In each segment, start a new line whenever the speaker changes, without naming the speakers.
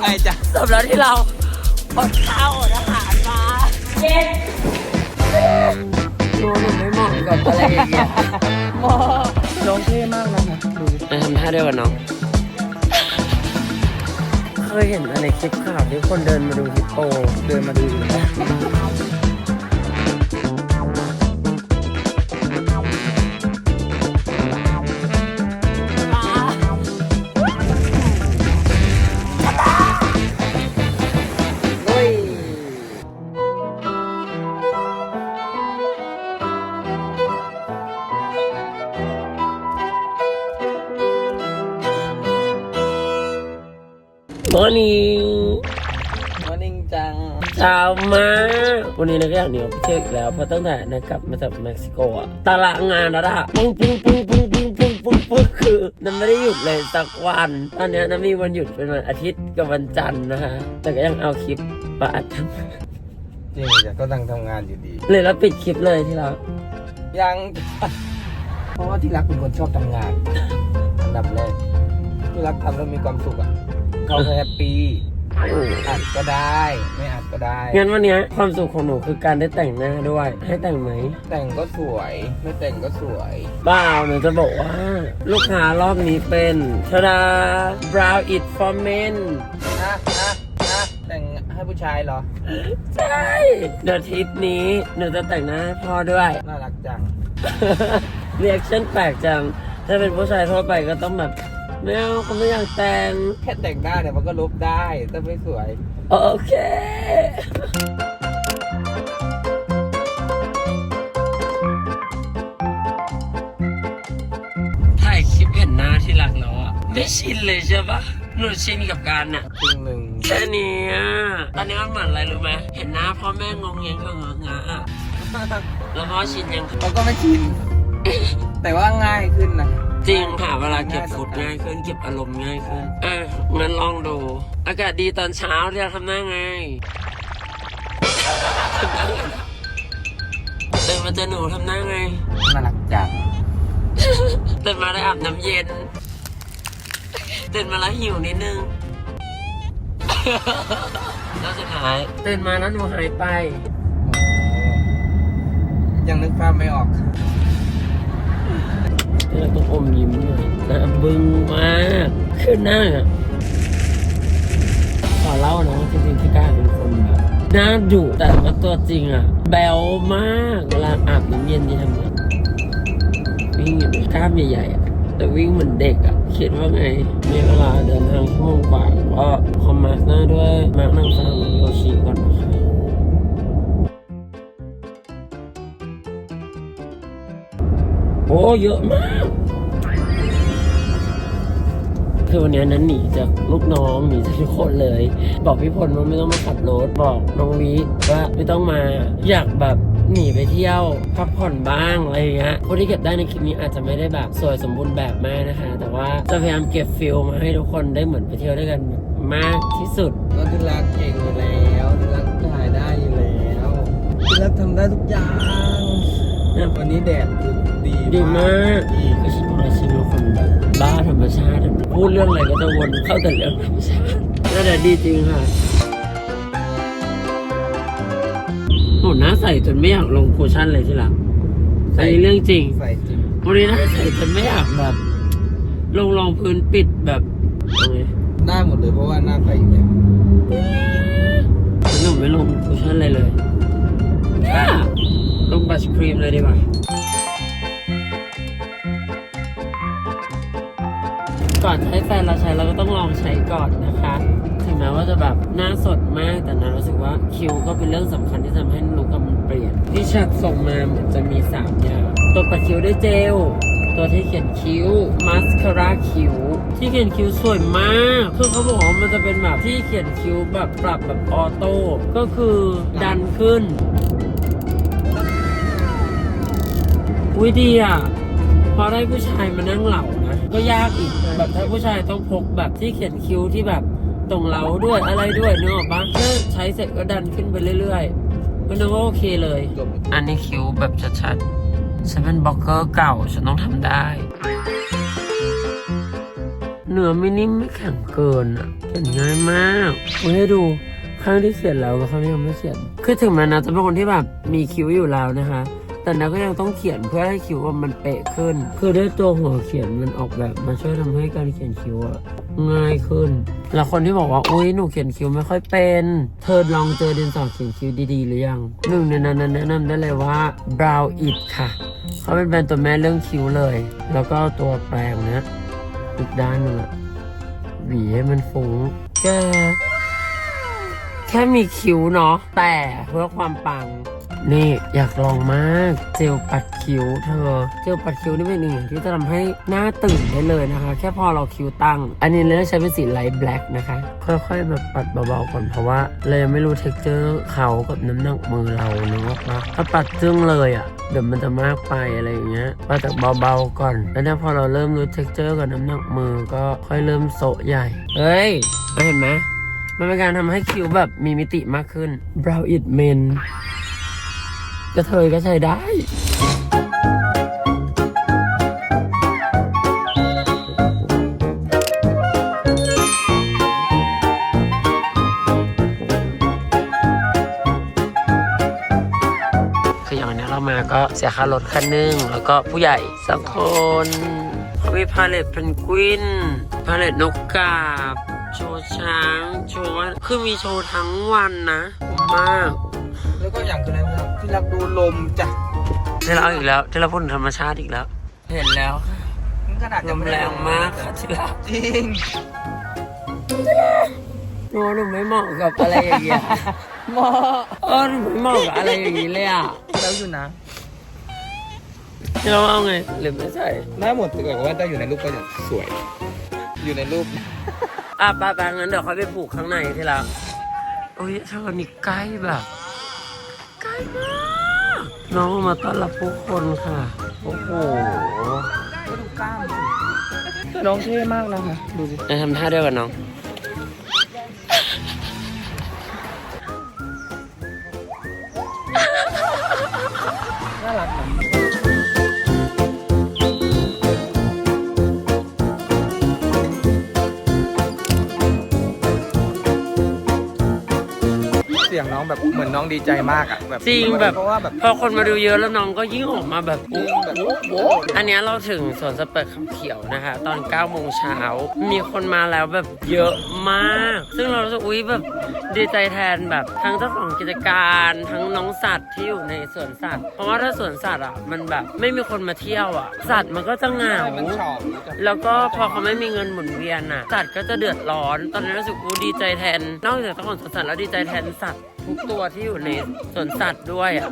ยังไงจ๊ะ
สำหรับที่เราอดข้าวอดอาหารมาเย็นโน้หนูไม่เหมาะกับอะไรอย่างเงี้ยเหมาะ
น้องเท่มากนะคะดูดิ
ไปทำท่าเดียวกับน้อง เคยเห็นอะไรคลิปข่าวที่คนเดินมาดูฮิปโป
เดินมาดูอยู่
Morning
มอนิ่งจัง
เช้ามาวันนี้นะก็อยากเหนียวไปเที่ยวอีกแล้วเพราะตั้งแต่นะกลับมาจากเม็กซิโกอะตารางงานนะอะปุ้งปุ้งปุ้งปุ้งปุ้งปุ้งปุ้งปุ้งคือนันไม่ได้หยุดเลยสักวัน ตอนเนี้ยนันมีวันหยุดเป็นวันอาทิตย์กับวันจันทร์นะฮะแต่ก็ยังเอาคลิปมาอัดท
จริงจ้ะก็ตั้งทำงานอยู่ดีำ
เลยแล้วปิดคลิปเลยที่เรา
ยัง เพราะว่าที่รักเป็นคนชอบทำงานอันดับแรกที่รักทำแล้วมีความสุขอะ เขาก็แฮปปี้อัดก็ได้ ไม่อัดก็ได้
งั้นวันเนี้ยความสุขของหนูคือการได้แต่งหน้าด้วย ให้แต่งไหม
แต่งก็สวย ไม่แต่งก็สวย
บ้าหนูจะบอกว่า ลูกค้ารอบนี้เป็นชดา brow it for men
นะนะนะแต่งให้ผู้ชายเหรอ
ใช่เดี๋ยวทริปนี้หนูจะแต่งหน้าให้พ่อด้วย
น่ารักจัง
เรียกชั่นแปลกจัง ถ้าเป็นผู้ชายทั่วไปก็ต้องแบบ ไม่เอาเขาไม่อยากแต่ง
แค่แต่งหน้าเนี่ยมันก็ลบได้แต่ไม่สวย
โอเค ถ่ายคลิปเห็นหน้าที่รักแล้วอะไม่ชินเลยใช่ปะหนูชินกับการอะ
ครึ่งหนึ่ง
แค่นี้อะตอนนี้มันเหมือนอะไรรู้ไหมเห็นหน้าพ่อแม่งงเงงก็งงะอะแล้วพ่อชินยัง
มันก็ไม่ชิน แต่ว่าง่ายขึ้นนะ
จริงหาเวลาเก็บฟุตง่ายขึ้นเก็บอารมณ์ง่ายขึ้นเอองั้นลองดู อากาศดีตอนเช้าเรียกทำหน้าไงตื่นมาเจอหนูทำหน้าไง
น่ารักจัง
ตื่นมาได้อาบน้ำเย็นตื่นมาแล้วหิวนิดนึงแล้วสุดท้ายตื่นมาแล้วหนูหายไป
ยังนึกภาพไม่ออก
เราต้องอมยิ้มหน่อยน้าบึ้งมากคือหน้าอะขอเล่านะว่จริงๆพี่ก้าเป็นคนแบบหน้าดุแต่ว่าตัวจริงอะ แบวมากเวลาอาบน้ำเย็นที่ทำไงวิ่งอยู่กล้ามใหญ่ๆอะแต่วิ่งเหมือนเด็กอะคิดว่าไง มีเวลาเดินทางชั่วโมงกว่าก็คอมมาสหน้าด้วย มาร์กนางฟ้าของโยชิก่อนนะคะ โอ้เยอะมากคือวันนี้นั้นหนีจากลูกน้องหนีจากทุกคนเลย บอกพี่พลว่าไม่ต้องมาขับรถบอกน้องวิว่าไม่ต้องมาอยากแบบหนีไปเที่ยวพักผ่อนบ้างอะไรอย่างเงี้ยคนที่เก็บได้ในคลิปนี้อาจจะไม่ได้แบบสวยสมบูรณ์แบบมากนะคะ แต่ว่าจะพยายามเก็บฟิลมาให้ทุกคนได้เหมือนไปเที่ยวด้วยกันมากที่สุด
ก็ที่รักเก่งอยู่แล้วที่รักถ่ายได้อยู่แล้วที่รักทำได้ทุกอย่างวันนี้แดดคือ ดี
ดีมาก
อีก
ก็ชิมว่าชิมเป็นคนแบบบ้าธรรมชาติ พูดเรื่องอะไรก็จะวนเข้าแต่เรื่องธรรมชาติน่าจะดีจริงค่ะโหหน้าใส่จนไม่อยากลงคูชั่นเลยที่หลังอันนี้เรื่องจริง
ใส่จริง
วันนี้หน้าใส่จนไม่อยากแบบ ลงรองพื้นปิดแบบยังไง
ได้หมดเลยเพราะว่าหน้าใสอยู่แล้ว
ฉันหนูไม่ลงคูชั่นเลยเลยอะลงบัชครีมเลยดีกว่า ก่อนให้แฟนเราใช้เราก็ต้องลองใช้ก่อนนะคะ ถึงแม้ว่าจะแบบหน้าสดมากแต่นารู้สึกว่าคิ้วก็เป็นเรื่องสำคัญที่ทำให้ลุคมันเปลี่ยน ที่ชัดส่งมาเหมือนจะมี3อย่างตัวปัดคิ้วด้วยเจลตัวที่เขียนคิ้วมาสคาร่าคิ้วที่เขียนคิ้วสวยมากคือเขาบอกว่ามันจะเป็นแบบที่เขียนคิ้วแบบปรับแบบออโต้ก็คือดันขึ้นอุ้ยดีอะพอได้ผู้ชายมานั่งเหล่านะก็ยากอีก แบบถ้าผู้ชายต้องพกแบบที่เขียนคิ้วที่แบบตรงเหลาด้วยอะไรด้วยเนอะปะแค่ใช้เสร็จก็ดันขึ้นไปเรื่อยๆก็นึกว่าโอเคเลย อันนี้คิ้วแบบชัดๆฉันเป็นบล็อกเกอร์เก่าฉันต้องทำได้เนื้อไม่นิ่มไม่แข็งเกินอะเขียนง่ายมากมาให้ดูข้างที่เขียนแล้วกับข้างที่ยังไม่เขียน คือถึงแม้นะจะเป็นคนที่แบบมีคิ้วอยู่แล้วนะคะ แต่นะก็ยังต้องเขียนเพื่อให้คิ้วว่ามันเป๊ะขึ้น คือด้วยตัวหัวเขียนมันออกแบบมาช่วยทำให้การเขียนคิ้วง่ายขึ้น แล้วคนที่บอกว่าอุ้ยหนูเขียนคิ้วไม่ค่อยเป็น เธอลองเจอดินสอเขียนคิ้วดีๆ หรือยังหนึ่งในนั้นแนะนำได้เลยว่า Brow It ค่ะ เขาเป็นแบรนด์ตัวแม่เรื่องคิ้วเลย แล้วก็ตัวแปรงเนี้ยอีกด้านหนึ่งอะหวีให้มันฟุ้งแกแค่มีคิ้วเนาะแต่เพื่อความปัง นี่อยากลองมาก เจลปัดคิ้วเธอ เจลปัดคิ้วนี่เป็นหนึ่งอย่างที่จะทำให้หน้าตื่นได้เลยนะคะ แค่พอเราคิ้วตั้ง อันนี้เลยใช้เป็นสีไลท์แบล็กนะคะ ค่อยๆแบบปัดเบาๆก่อนเพราะว่าเรายังไม่รู้เท็กเจอร์เขากับน้ำหนักมือเราเนอะว่าถ้าปัดจึ้งเลยอะเดี๋ยวมันจะมากไปอะไรอย่างเงี้ยปัดจากเบาๆก่อน แล้วเนี่พอเราเริ่มรู้เท็กเจอร์กับน้ำหนักมือก็ค่อยเริ่มโซใหญ่ เฮ้ยเห็นไหมมันเป็นการทำให้คิ้วแบบมีมิติมากขึ้น Brow It Men กระเทยก็ใช้ได้ คืออย่างนี้เรามาก็เสียค่ารถคันหนึ่งแล้วก็ผู้ใหญ่สองคนเขามีพาเลตเพนกวิน พาเลตนกกาบ โชว์ช้าง โชว์ คือมีโชว์ทั้งวันนะมาก
อะไรนะครับที่รักดูลมจ้ะ
ที่เราเอาอีกแล้วที่เราพูดถึงธรรมชาติอีกแล้ว เห็นแล้ว
มันขนาด
ลมแรงมากค่ะที่รัก
จริง
โน้หนูไม่เหมาะกับอะไรอย่างเงี้ย
เหมาะ
เออหนูไม่เหมาะกับอะไรอย่างงี้เลยอะ
แล้วอยู่นะ
ที่เราเอาไงหรือไม่ใส่
ได้หมดแต่ว่าถ้าอยู่ในรูปก็จะสวย อยู่ในรูป
อะไปไปงั้นเดี๋ยวค่อยไปผูกข้างในที่รักโอ้ยเธอนี่ใกล้แบบ ใกล้มากน้องมาต้อนรับผู้คนค่ะ โอ้โห
ก็ดูกล้ามสิแต่น้องเท่มากนะคะดูสิ
จะทำท่าเดียวกับน้อง
น่ารักนะ สียงน้องแบบเหมือนน้องดีใจมากอะแบบ
จริงแบบ
เพราะว่าแบบ
พอคนมาดูเยอะแล้วน้องก็ยิ่งออกมาแบบ
แบบโอ้โห
อันเนี้ยเราถึงสวนสเปิร์คำเขียวนะคะ ตอน9โมงเช้ามีคนมาแล้วแบบเยอะมาก ซึ่งเรารู้สึกอุ้ยแบบดีใจแทนแบบทั้งเจ้าของกิจการทั้งน้องสัตว์ที่อยู่ในสวนสัตว์ เพราะว่าถ้าสวนสัตว์อะมันแบบไม่มีคนมาเที่ยวอะ สัตว์มันก็จะเหงา
มันชอบ
แล้วก็พอเขาไม่มีเงินหมุนเวียนอะสัตว์ก็จะเดือดร้อน ตอนนี้รู้สึกอู้ดีใจแทน นอกจากเจ้าของสวนสัตว์แล้วดีใจแทนสัตว์ ทุกตัวที่อยู่ในสวนสัตว์ด้วยอะ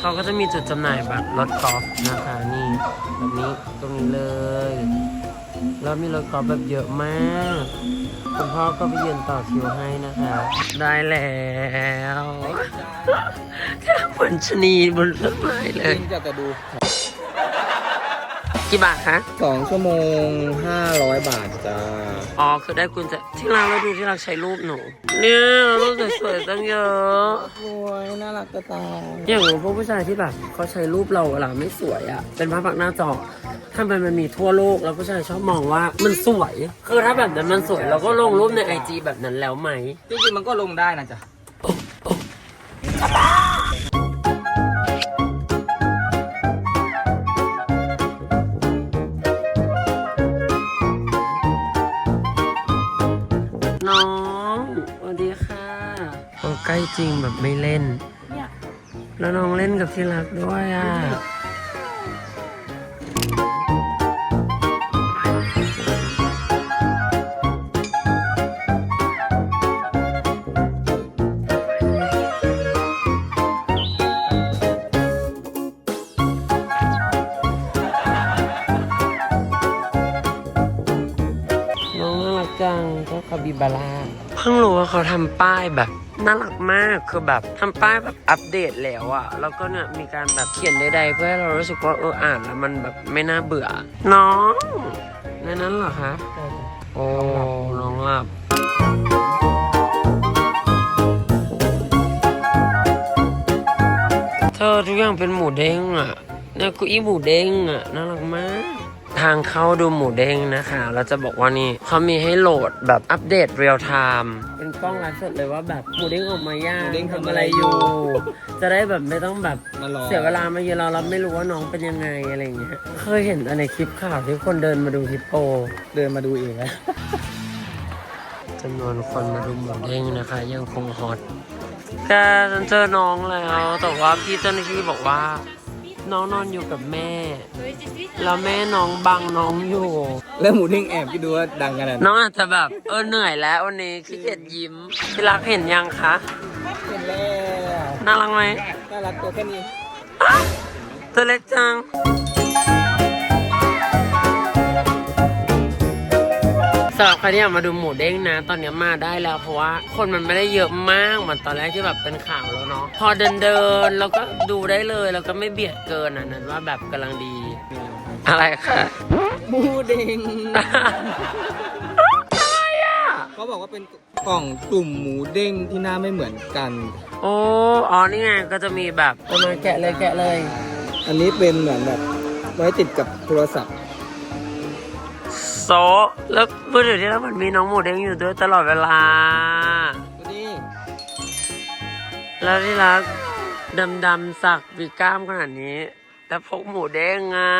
เขาก็จะมีจุดจำหน่ายบัตรรถกอล์ฟนะคะนี่แบบนี้ตรงนี้เลย แล้วมีรถกอล์ฟแบบเยอะมากคุณพ่อก็ไปยืนต่อคิวให้นะคะ ได้แล้วแค่เหมือนชนีบนต้นไม้เลย
จะแต่ดู
กี่บาทคะ
สองชั่วโมงห้าร้อยบาทจ้า
อ๋อ คือได้กุญแจที่ร้านเราดูที่เราใช้รูปหนู เนี่ยรูปสวยๆตั้งเยอะ
สวยน่ารักกระตาย
อย่างพวกผู้ชายที่แบบเขาใช้รูปเราเวลาไม่สวยอะ่ะเป็นภาพปักหน้าจอถ้ามันมันมีทั่วโลกแล้วผู้ชายชอบมองว่ามันสวย คือถ้าแบบนั้นมันสวยเราก็ลงรูปในไอจีแบบนั้นแล้วไหม
จริงๆมันก็ลงได้นะจ๊ะ
จริงแบบไม่เล่นแล้วน้องเล่นกับที่รักด้วยอะ น้องน่ารักจังเจ้าคาบิบาร่าเพิ่งรู้ว่าเขาทำป้ายแบบ น่ารักมากคือแบบทำป้ายแบบอัปเดตแล้วอะแล้วก็เนี่ยมีการแบบเขียนใดๆเพื่อให้เรารู้สึกว่าเอออ่านแล้วมันแบบไม่น่าเบื่อ น้องในนั้นเหรอคะโอ้น้องหลับเธอทุกอย่างเป็นหมูเด้งอะนี่ยกุอีหมูเด้งอะน่ารักมาก ทางเข้าดูหมูเด้งนะคะเราจะบอกว่านี่เขามีให้โหลดแบบอัปเดตเรียลไทม์เป็นกล้องไลฟ์สดเลยว่าแบบหมูเด้งออกมาย่าง
หมูเด้ง
ทำ
ทำ
อะ
อะไรไร
อ
อยู่
ยู่ จะได้แบบไม่ต้องแบบ
มารอ
เสียเวลามาเยือนเราเราไม่รู้ว่าน้องเป็นยังไงอะไรอย่างเงี้ยเคยเห็นแต่ในคลิปข่าวที่คนเดินมาดูฮิปโป
เดินมาดูเองนะ
จำนวนคนมาดูหมูเด้งนะคะ ยังคงฮอตแกฉันเจอน้องแล้ว แต่ว่าพี่เจ้าหน้าที่บอกว่า น้องนอนอยู่กับแม่ แล้วแม่น้องบังน้องอยู่
แล้วหมูเด้งแอบคิดดูว่าดังขนาดไหน
น้องอาจจะแบบเออเหนื่อยแล้ววันนี้ขี้เกียจยิ้มพี่รักเห็นยังคะ
เห็นแล้ว
น่ารักไหม
น่ารักตัวแค่นี้
ตัวเล็กจัง สำหรับใครที่อยากมาดูหมูเด้งนะ ตอนนี้มาได้แล้วเพราะว่าคนมันไม่ได้เยอะมากเหมือนตอนแรกที่แบบเป็นข่าวแล้วเนาะพอเดินเดินๆแล้วก็ดูได้เลยแล้วก็ไม่เบียดเกินอะนั้นว่าแบบกำลังดี อะไรคะ
หมูเด้ง
อะไรอะ
เขาบอกว่าเป็นกล่องตุ่มหมูเด้งที่หน้าไม่เหมือนกัน
โอ้อ๋อนี่ไงก็จะมีแบบเอามาแกะเลยแกะเลย
อันนี้เป็นเหมือนแบบไว้ติดกับโทรศัพท์
โซะแล้วมือถือที่เรามันมีน้องหมูเด้งอยู่ด้วยตลอดเวลา
ดูนี่
แล้วที่รักดำดำๆสักมีกล้ามขนาดนี้ แต่พกหมูเด้งอะ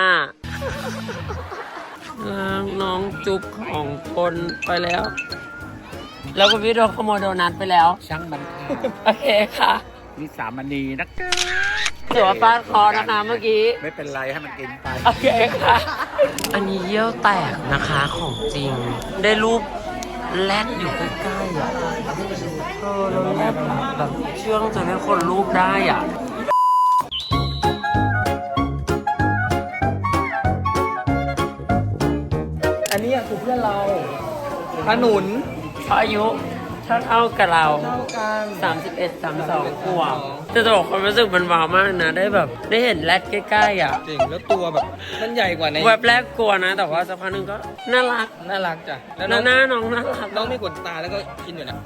แล้วน้องจุ๊บของคนไปแล้ว แล้วคุณพี่โดนขโมยโดนัทไปแล้ว
ช่างมันค่ะ
โอเคค่ะ
วิสามณีนักเกิน
ถือว่าฟาดคอนะคะเมื่อกี้
ไม่เป็นไรให้มันกินไป
โอเคค่ะ อันนี้เยี่ยวแตกนะคะของจริง ได้รูปแลดอยู่ใกล้ๆอะเออเราแลดแบบเชื่องจนให้คนรูปได้อะ
อันนี้คือเพื่อนเราขนุน
เพราะอายุ เท่าเท่าๆกับเรา
เท่ากัน
31 32ขวบแต่จะบอกความรู้สึกมันว้าวมากนะ ได้แบบได้เห็นแรดใกล้ๆอะ
จริงแล้วตัวแบบมันใหญ่กว่าใน
แวบแรกกลัวนะ แต่ว่าสักพักหนึงก็น่ารัก
น่ารักจ้ะแล้ว
แล้
น้อ
ว
ง
หน้าน้องน่ารัก
น้องมีขนตาแล้วก็กินอยู่นะ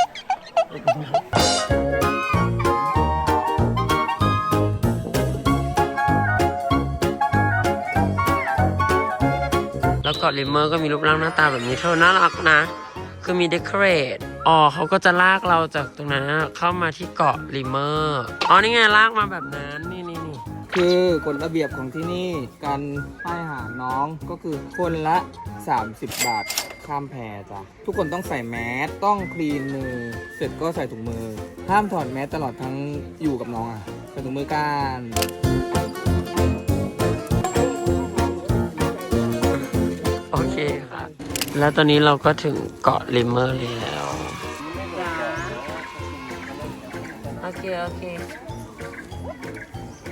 แล้วเกาะริมเมอร์ก็มีรูปร่างหน้าตาแบบนี้เธอน่ารักนะ คือมีเดคอเรท อ๋อเขาก็จะลากเราจากตรงนั้นอะเข้ามาที่เกาะริมเมอร์อ๋อนี่ไงลากมาแบบนั้นนี่นี่นี่
คือกฎระเบียบของที่นี่การให้อาหารน้องก็คือคนละ 30 บาทข้ามแพจ้ะทุกคนต้องใส่แมสต้องคลีนมือ เสร็จก็ใส่ถุงมือ ห้ามถอดแมสตลอดทั้งอยู่กับน้องอะใส่ถุงมือกัน
โอเคค่ะ แล้วตอนนี้เราก็ถึงเกาะริมเมอร์แล้ว โอเค โอเค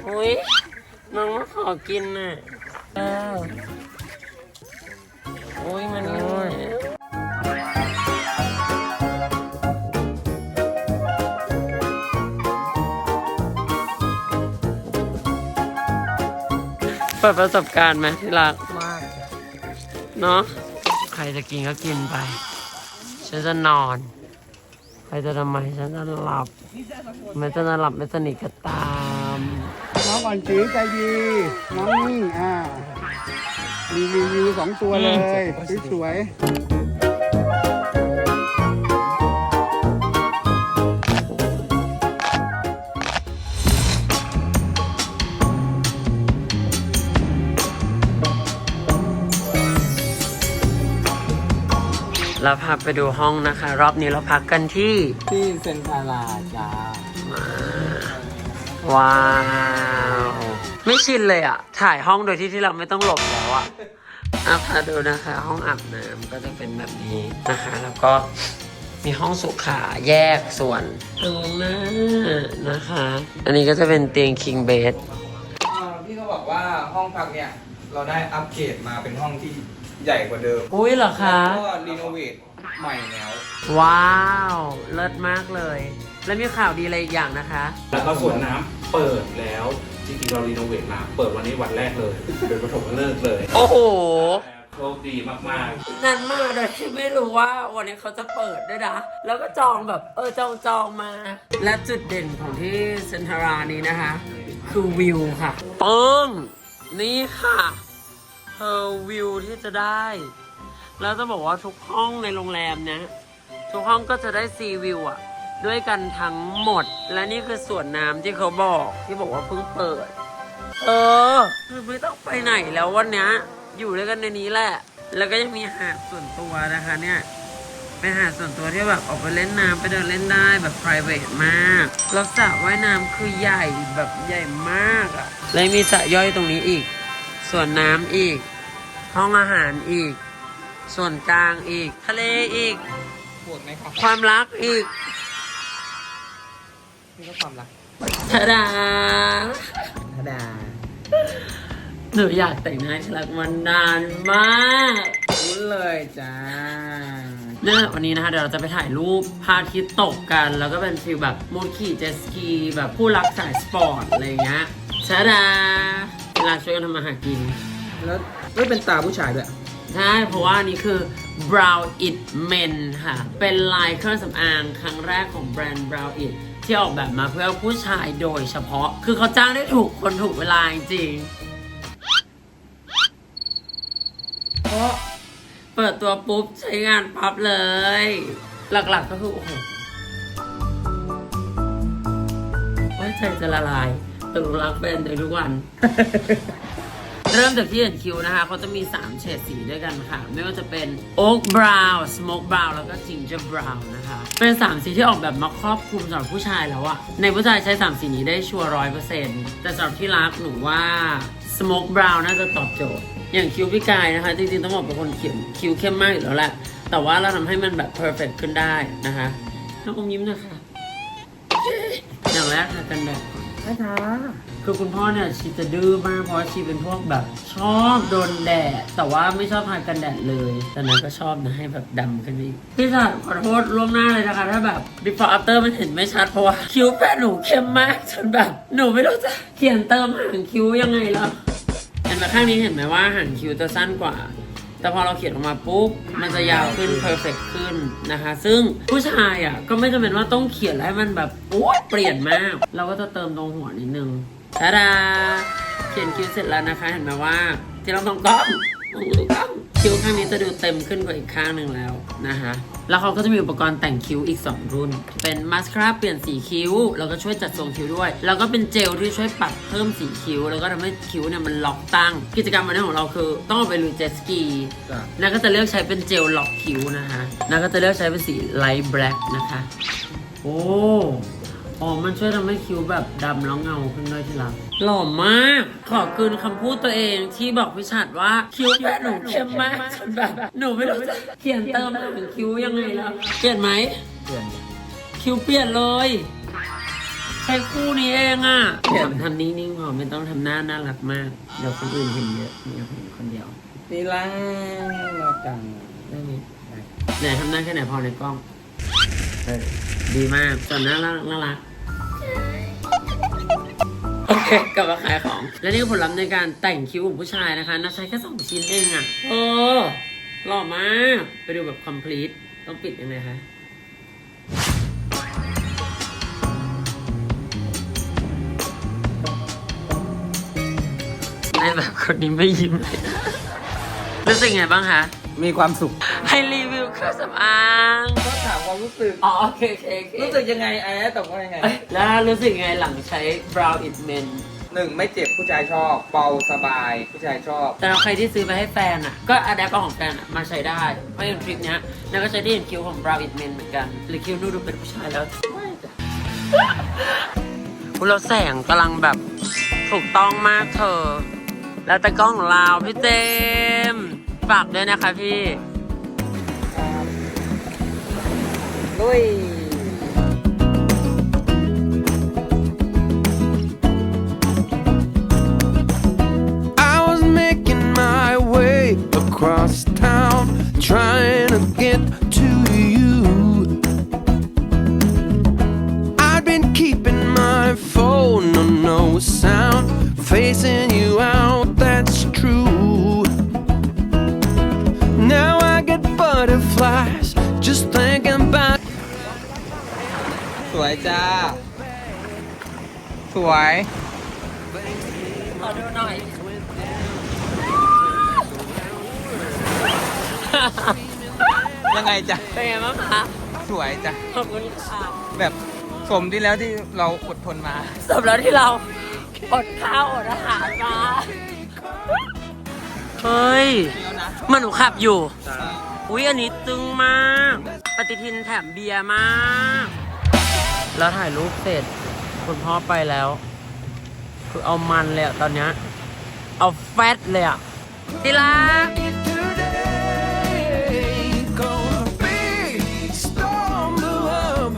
อุ้ยน้องมาขอกินน่ะอ้าวอุ้ยมันนี่หน่อยเปิดประสบการณ์ไหมที่รัก
มาก
เนาะใครจะกินก็กินไป ฉันจะนอน ใครจะทำไมฉันจะหลับ ไม่จะนอนหลับไม่สนิทก็ตาม
น้องอ่อนจีใจดีน้องนี่อ่า มีรีวิวสองตัวเลย สวยๆ
เราพาไปดูห้องนะคะ รอบนี้เราพักกันที่
ที่เซนทาราจ้า
ว้าว ไม่ชินเลยอะ ถ่ายห้องโดยที่ที่เราไม่ต้องหลบแล้วอะอะพาดูนะคะ ห้องอาบน้ำก็จะเป็นแบบนี้นะคะ แล้วก็มีห้องสุขาแยกส่วนตรงหน้านะคะ อันนี้ก็จะเป็นเตียง king bed
พี่เขาบอกว่าห้องพักเนี่ย เราได้อัปเกรดมาเป็นห้องที่ ใหญ่กว่าเดิม
อุ้ยเหรอคะ
ก็รีโนเวทใหม่แล้ว
ว้าวเลิศมากเลย แล้วมีข่าวดีอะไรอีกอย่างนะคะ
แล้วก็สวนน้ำเปิดแล้วจริงๆเรารีโนเวทมาเปิดวันนี้วันแรกเลย เป็นปฐมฤกษ์เลย
โอ้โห
โชคดีมาก
นั่นมากโดยที่ไม่รู้ว่าวันนี้เขาจะเปิดด้วยนะ แล้วก็จองแบบเออจองจองมา และจุดเด่นของที่เซนทารานี้นะคะ คือวิวค่ะปึ้งนี่ค่ะเธอวิวที่จะได้ แล้วจะบอกว่าทุกห้องในโรงแรมเนะทุกห้องก็จะได้ซีวิวอะด้วยกันทั้งหมด และนี่คือสวนน้ำที่เขาบอกที่บอกว่าเพิ่งเปิด เออ คือไม่ต้องไปไหนแล้ววันเนี้ยอยู่ด้วยกันในนี้แหละ แล้วก็ยังมีหาดส่วนตัวนะคะเนี่ยเป็นหาดส่วนตัวที่แบบออกไปเล่นน้ำไปเดินเล่นได้แบบ private มากแล้วสระว่ายน้ำคือใหญ่แบบใหญ่มากอะแล้วมีสระย่อยตรงนี้อีก ส่วนน้ำอีก ห้องอาหารอีก ส่วนกลางอีก ทะเลอีก
ปวดไหมครับ
ความรักอีก
นี่ก็ความรัก
ทะดา
ธรรมดา
หนูอยากแต่งหน้าที่รักมานานมาก
คุ้นเลยจ้า
เนี่ยวันนี้นะคะเดี๋ยวเราจะไปถ่ายรูปพระอาทิตย์ตกกัน แล้วก็เป็นฟิลแบบมูดขี่เจตสกีแบบผู้รักสายสปอร์ตอะไรอย่างเงี้ยชาดา เวลาช่วยกันทำมาหากิน
แล้วไม่เป็นตาผู้ชายด้วย
ใช่ เพราะว่าอันนี้คือ Brow It Men ค่ะ เป็นลายเครื่องสำอางครั้งแรกของแบรนด์ Brow It ที่ออกแบบมาเพื่อผู้ชายโดยเฉพาะ คือเขาจ้างได้ถูกคนถูกเวลาจริงๆเพราะเปิดตัวปุ๊บใช้งานปั๊บเลย หลักๆก็คือโอ้โหไว้ใจจะละลาย ตกลงรักแบรนด์เลยทุกวัน เริ่มจากที่เห็นคิวนะคะเขาจะมี 3 เฉดสีด้วยกันค่ะ ไม่ว่าจะเป็น Oak Brown Smoke Brown แล้วก็ Ginger Brown นะคะ เป็น 3 สีที่ออกแบบมาครอบคลุมสำหรับผู้ชายแล้วอะในผู้ชายใช้ 3 สีนี้ได้ชัวร์ร้อยเปอร์เซ็นต์แต่สำหรับที่รักหนูว่า Smoke Brown น่าจะตอบโจทย์ อย่างคิ้วพี่กายนะคะ จริงๆ ต้องบอกเป็นคนเขียนคิ้วเข้มมากอยู่แล้วแหละ แต่ว่าเราทำให้มันแบบ perfect ขึ้นได้นะคะน้องอมยิ้มนะคะอย่างแรกค่ะกันแดดก่อ น
ใช่ค่ะ
คือคุณพ่อเนี่ยชีจะดื้อมากเพราะชีเป็นพวกแบบ ชอบโดนแดด แต่ว่าไม่ชอบทากันแดดเลยแต่นั้นก็ชอบนะให้แบบดำขึ้นอีกพี่สัตว์ขอโทษล่วงหน้าเลยนะคะ ถ้าแบบ before after มันเห็นไม่ชัดเพราะว่าคิ้วแป้หนูเข้มมากจนแบบหนูไม่รู้จะเขียนเติมหางคิ้วยังไงแล้วเห็นไหมข้างนี้เห็นไหมว่าหางคิ้วจะสั้นกว่า แต่พอเราเขียนออกมาปุ๊บ มันจะยาวขึ้น perfect ขึ้นนะคะ ซึ่งผู้ชายอะก็ไม่จำเป็นว่าต้องเขียนให้มันแบบโอ้ยเปลี่ยนมาก เราก็จะเติมตรงหัวนิดนึงตาดาเขียนคิ้วเสร็จแล้วนะคะ เห็นไหมว่า ที่เราต้องต้อมอง ดูกล้องคิ้วข้างนี้จะดูเต็มขึ้นกว่าอีกข้างหนึ่งแล้วนะคะ แล้วเขาก็จะมีอุปกรณ์แต่งคิ้วอีก 2 รุ่น เป็นมาสคาร่าเปลี่ยนสีคิ้ว แล้วก็ช่วยจัดทรงคิ้วด้วย แล้วก็เป็นเจลที่ช่วยปรับเพิ่มสีคิ้ว แล้วก็ทำให้คิ้วเนี่ยมันล็อกตั้ง กิจกรรมวันนี้ของเราคือต้องเอาไปลุยเจ็ตสกี
จ้ะ
นาก็จะเลือกใช้เป็นเจลล็อกคิ้วนะคะนาก็จะเลือกใช้เป็นสีไลท์แบล็กนะคะ โอ้ อ๋อ มันช่วยทำให้คิ้วแบบดำแล้วเงาขึ้นด้วยที่รักหล่อมาก ขอคืนคำพูดตัวเองที่บอกพิชัดว่าคิ้วแป้หนูเข้มมากจนแบบหนูไม่รู้จะเขียนเติมถึงคิ้วยังไงแล้วเปลี่ยนไหม
เปลี่ยน
คิ้วเปลี่ยนเลย ใช้คู่นี้เองอะ่ะทำนิ่งๆพอไม่ต้องทำหน้าน่ารักมาก เดี๋ยวคนอื่นเห็นเยอะอยากเห็นคนเดียว
นี่ล่าเราจัง
ได้ไหมไหนทำหน้าแค่ไหนพอในกล้องดีมากส่วนน่ารักน่ารัก โอเคกลับมาขายของ และนี่คือผลลัพธ์ในการแต่งคิ้วของผู้ชายนะคะน่าใช้แค่สองชิ้นเองอะ่ะโอ้หล่อมากไปดูแบบ complete ต้องปิดยังไงคะในแบบคนนี้ไม่ยิ้มเลยรู้สึกไงบ้างคะ
มีความสุข
ให้รีวิวเครื่องสำอาง
ก็ถามความรู้สึก
อ๋อโอเคโอเคโอเค
รู้สึกยังไงไอ้ตอบว่ายังไง
เอ้ยแล้วรู้สึกไงหลังใช้ Brow It Men
หนึ่งไม่เจ็บผู้ชายชอบ เบาสบาย ผู้ชายชอบ
แต่เราใครที่ซื้อไปให้แฟนอะ ก็อะแดปเอาของแฟนอะมาใช้ได้ เพราะอย่างทริปเนี้ยแล้วก็ใช้ที่เห็นคิ้วของ Brow It Men เหมือนกันหรือคิ้วนูดูเป็นผู้ชายแล้วไม่จ้ะอุ๊ยเราแสงกำลังแบบถูกต้องมากเธอ แล้วแต่กล้องของเราพี่เจมส์ ฝากด้วยนะคะพี่
ลุย
I was making my way across town, trying to get to you. I'd been keeping my phone on no sound, facing
วยจ้า สวย
สขอดูหน่อย
ยังไงจ๊ะ
เป็นไงบ้างคะ
สวยจ้ะ
ขอบคุณค่ะ
แบบสมที่แล้วที่เราอดทนมา
สำหรับที่เราอดข้าวอดอาหารมา เฮ้ย มันหนูขับอยู่ อุ้ยอันนี้ตึงมาก ปฏิทินแถมเบียร์มาก แล้วถ่ายรูปเสร็จ คุณพ่อไปแล้ว คือเอามันเลยอะตอนเนี้ย เอาแฟตเลยอะที่รัก
Today, gonna be storm the hub.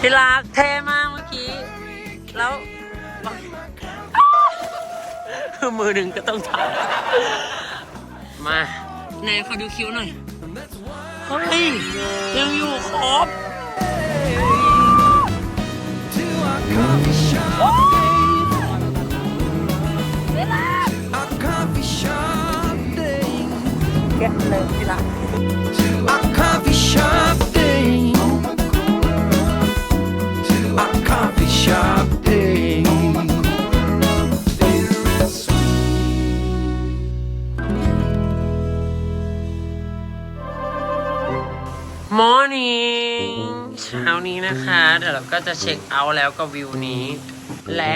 ที่รักเท่มากเมื่อกี้ แล้ว คือมือหนึ่งก็ต้องถ่ายมาไหนขอดูคิ้วหน่อย เฮ้ย ยังอยู่ครบ เก็บเลยที่รัก
Our coffee shop day. Our coffee shop day.
มอร์นิ่งเช้านี้นะคะ เดี๋ยวเราก็จะเช็คเอาท์แล้วกับวิวนี้ และ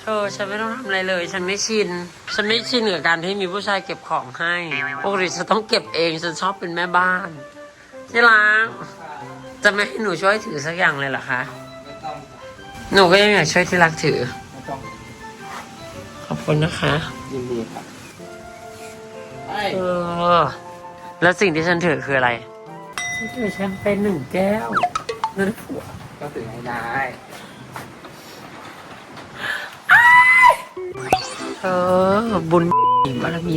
เธอฉันไม่ต้องทำอะไรเลย ฉันไม่ชิน ฉันไม่ชินกับการที่มีผู้ชายเก็บของให้ปกติฉันต้องเก็บเองฉันชอบเป็นแม่บ้านที่รักจะไม่ให้หนูช่วยถือสักอย่างเลยเหรอคะ
ไม่ต้อง
หนูก็ยังอยากช่วยที่รักถือ
ไม่ต้อง
ขอบคุณนะคะ
ยินดีครับ
เออ แล้วสิ่งที่ฉันถือคืออะไรฉันถือแชมเปญหนึ่งแก้วนั่นผัว
ก็ถือให้ได้
เธอบุญบารมี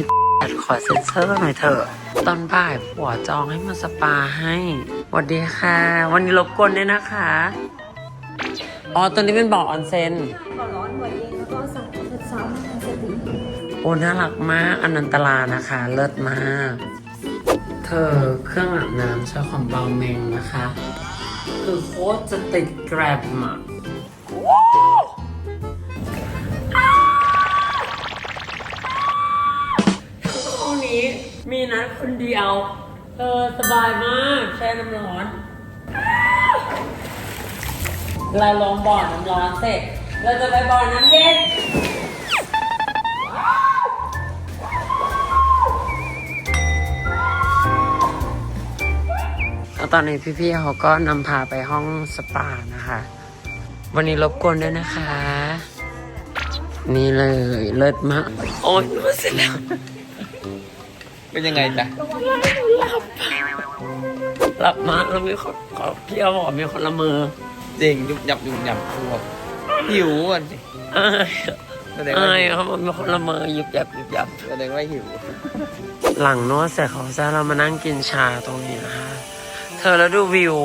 ขอเซ็นเซอร์หน่อยเถอะ ตอนบ่ายผัวจองให้มาสปาให้สวัสดีค่ะ วันนี้รบกวนด้วยนะคะ อ๋อตัวนี้เป็นบ่อออนเซ็น
ก่อร้อนหัวเย็นแล้วก็สั่งเสร็จซ้ำทางสติ
โอ้น่ารักมากอนันตลานะคะ เลิศมาก เธอเครื่องอาบน้ำใช้ของเบาเมงนะคะ คือโคตรจะติดแกรบอะ นี้มีนัดคนเดียว เออสบายมากใช้น้ำร้อน เราลงบ่อน้ำร้อนเสร็จ เราจะไปบ่อน้ำเย็นแล้วตอนนี้พี่ๆเขาก็นำพาไปห้องสปานะคะ วันนี้รบกวนด้วยนะคะ นี่เลยเลิศมาก โอ้ยมาเสร็จแล้ว
เป็นยังไงจ๊ะ
หลับมากแล้วมีคนขอพี่เอาบอกมีคนละเมือ
จริงยุบยับยุบยับคือแบบหิวอะสิ
เอ้ย
แสดง
เอ้
ว่ายหิว
เขาบอกมีคนละเมือยุบยับยุบยับ
แสดงว่าหิว
หลังนวดเสร็จเขาจะเรามานั่งกินชาตรงนี้นะคะ เธอแล้วดูวิว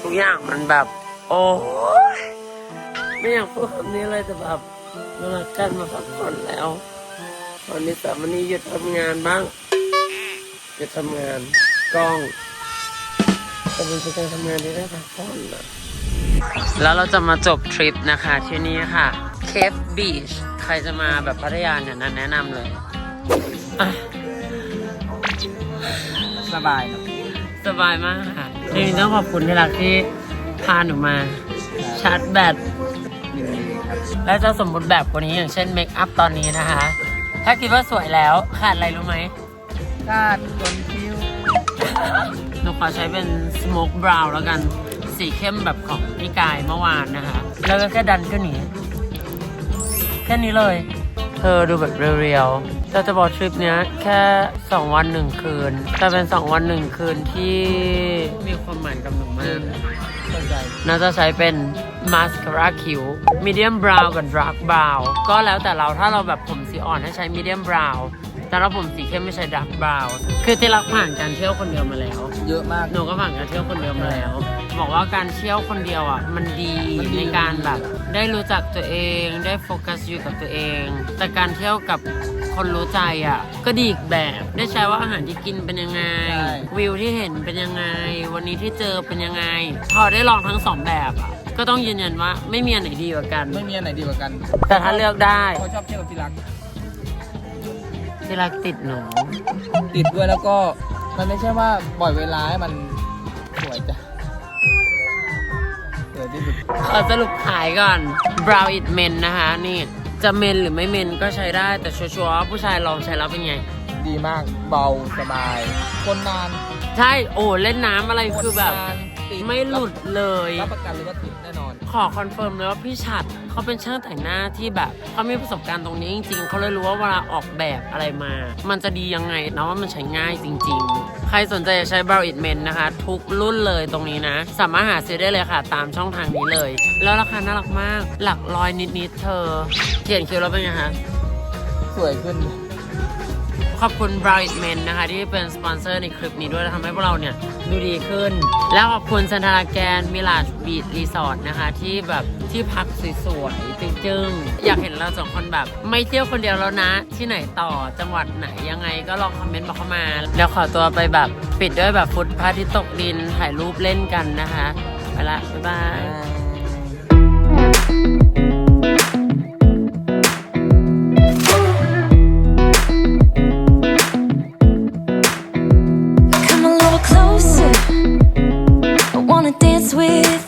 ทุกอย่างมันแบบ โอ้ยไม่อยากพูดคำนี้เลยแต่แบบเรารักกันมาพักผ่อนแล้ววันนี้สามวันนี้หยุดทำงานบ้าง หยุดทำงานกล้องแต่เป็นการทำงานที่ได้พักผ่อนนะแล้วเราจะมาจบทริปนะคะที่นี่ค่ะเคฟบีชใครจะมาแบบพัทยาเนี่ยนั้นแนะนำเลยอะ
สบายเนอะ
สบายมากค่ะจริงๆต้องขอบคุณที่รักที่พาหนูมาชาร์จแบต
ยินดีครับ
และจะสมบูรณ์แบบกว่านี้อย่างเช่นเมคอัพตอนนี้นะคะ ถ้าคิดว่าสวยแล้วขาดอะไรรู้ไหม
กาดจนคิ้ว
หนูขอใช้เป็นสโมกบราวน์แล้วกัน สีเข้มแบบของพี่กายเมื่อวานนะคะ แล้วก็แค่ดันขึ้นนี้แค่นี้เลย เธอดูแบบเรียวๆแต่จะบอกทริปเนี้ยแค่ 2 วันหนึ่งคืน แต่เป็น 2 วันหนึ่งคืนที่มีความหมายกับหนูมากน่าจะใช้เป็นมาสคาร่าคิ้วมีเดียมบราวน์กับดาร์กบราวน์ก็แล้วแต่เราถ้าเราแบบผมสีอ่อนให้ใช้มีเดียมบราวน์ แต่เราผมสีเข้มไม่ใช้ดาร์กบราวน์คือที่รักผ่านการเที่ยวคนเดียวมาแล้ว
เยอะมาก
หนูก็ผ่านการเที่ยวคนเดียวมาแล้วจะบอกว่าการเที่ยวคนเดียวอะมันดี
มันดี
ในการแบบได้รู้จักตัวเองได้โฟกัสอยู่กับตัวเอง แต่การเที่ยวกับคนรู้ใจอะก็ดีอีกแบบ ได้ใช้ว่าอาหารที่กินเป็นยังไงวิวที่เห็นเป็นยังไง วันนี้ที่เจอเป็นยังไง พอได้ลองทั้งสองแบบอะก็ต้องยืนยันว่าไม่มีอันไหนดีกว่ากัน
ไม่มีอันไหนดีกว่ากัน
แต่ถ้าเลือกได้
เขาชอบเที่ยวกับที่รัก
ที่รักติดหนู
ติดด้วยแล้วก็มันไม่ใช่ว่าปล่อยเวลาให้มันสวยจ้ะสวยที่สุด
ขอสรุปขายก่อน Brow It Men นะคะ นี่จะเมนหรือไม่เมนก็ใช้ได้แต่ชัวร์ๆว่าผู้ชายลองใช้แล้วเป็นไง
ดีมากเบาสบาย คนนาน
ใช่โอ้เล่นน้ำอะไรคือแบบ
นานติด
ไม่หลุดเลย
รับประกันเลยว่าติดแน่นอน
ขอคอนเฟิร์มเลยว่าพี่ฉัด เขาเป็นช่างแต่งหน้าที่แบบเขามีประสบการณ์ตรงนี้จริงๆเขาเลยรู้ว่าเวลาออกแบบอะไรมา มันจะดียังไงนะว่ามันใช้ง่ายจริง ๆ ใครสนใจจะใช้ Brow It Men นะคะ ทุกรุ่นเลยตรงนี้นะ สามารถหาซื้อได้เลยค่ะ ตามช่องทางนี้เลย แล้วราคาน่ารักมากหลักร้อยนิดๆเธอ เขียนคิวแล้วเป็นไงคะ
สวยขึ้น
ขอบคุณ Bright Men นะคะ ที่เป็นสปอนเซอร์ในคลิปนี้ด้วยทำให้พวกเราเนี่ย ดูดีขึ้น แล้วขอบคุณซันทราแกนมิลาชบีดรีสอร์ทนะคะ ที่แบบที่พักสวยๆจึงๆ อยากเห็นเราสองคนแบบ ไม่เที่ยวคนเดียวแล้วนะ ที่ไหนต่อจังหวัดไหนยังไงก็ลองคอมเมนต์บอกเข้ามาเดี๋ยวขอตัวไปแบบปิดด้วยแบบฟุตพระอาทิตย์ตกดินถ่ายรูปเล่นกันนะคะ ไปละ บ๊ายบาย
with